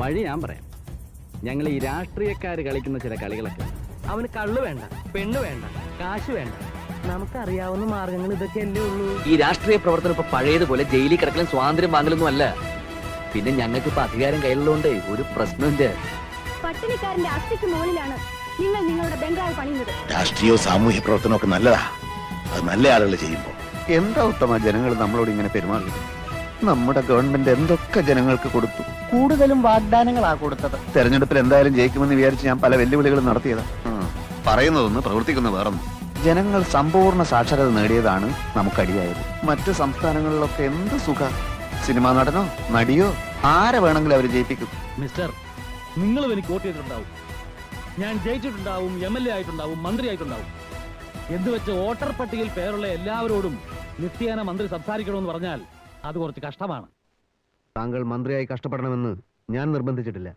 വഴി ഞാൻ പറയാം. ഞങ്ങൾ ഈ രാഷ്ട്രീയക്കാർ കളിക്കുന്ന ചില കളികളൊക്കെ. അവന് കള്ളു വേണ്ട പെണ്ണ് വേണ്ട കാശ് വേണ്ട. നമുക്കറിയാവുന്ന മാർഗങ്ങൾ ഇതൊക്കെയല്ലേ ഉള്ളൂ. ഈ രാഷ്ട്രീയ പ്രവർത്തനം ഇപ്പൊ പഴയതുപോലെ ജയിലിൽ കിടക്കലും സ്വാതന്ത്ര്യം വാങ്ങലൊന്നും അല്ല. പിന്നെ ഞങ്ങൾക്ക് ഇപ്പൊ അധികാരം കയ്യിലുള്ളതുകൊണ്ട് ഒരു പ്രശ്നമില്ല പട്ടിണിക്കാരന്റെ അസ്ഥിക്ക് മുകളിലാണ് നിങ്ങൾ നിങ്ങളുടെ ബംഗാൾ പണിയുന്നത്. രാഷ്ട്രീയവും സാമൂഹ്യ പ്രവർത്തനം ഒക്കെ നല്ലതാ. അത് നല്ല ആളുകൾ ചെയ്യുമ്പോൾ. എന്താ ഉത്തമ ജനങ്ങൾ നമ്മളോട് ഇങ്ങനെ പെരുമാറുന്നത്? നമ്മുടെ ഗവൺമെന്റ് എന്തൊക്കെ ജനങ്ങൾക്ക് കൊടുത്തു? കൂടുതലും വാഗ്ദാനങ്ങളാ കൊടുത്തത്. തെരഞ്ഞെടുപ്പിൽ എന്തായാലും ജയിക്കുമെന്ന് വിചാരിച്ച് ഞാൻ പല വെല്ലുവിളികളും നടത്തിയതാ. പറയുന്നതൊന്ന് പ്രവർത്തിക്കുന്ന വേറൊന്ന്. ജനങ്ങൾ സമ്പൂർണ സാക്ഷരത നേടിയതാണ് നമുക്കടിയായത്. മറ്റ് സംസ്ഥാനങ്ങളിലൊക്കെ എന്ത് സുഖ? സിനിമാ നടനോ നടിയോ ആരെ വേണമെങ്കിലും അവർ ജയിപ്പിക്കും. മിസ്റ്റർ നിങ്ങളും എനിക്ക് വോട്ട് ചെയ്തിട്ടുണ്ടാവും. ഞാൻ ജയിച്ചിട്ടുണ്ടാവും എം എൽ എ ആയിട്ടുണ്ടാവും മന്ത്രി ആയിട്ടുണ്ടാവും. എന്ത് വെച്ച് വോട്ടർ പട്ടികയിൽ പേരുള്ള എല്ലാവരോടും നിത്യേന മന്ത്രി സംസാരിക്കണമെന്ന് പറഞ്ഞാൽ അത് കുറച്ച് കഷ്ടമാണ്. താങ്കൾ മന്ത്രിയായി കഷ്ടപ്പെടണമെന്ന് ഞാൻ നിർബന്ധിച്ചിട്ടില്ല.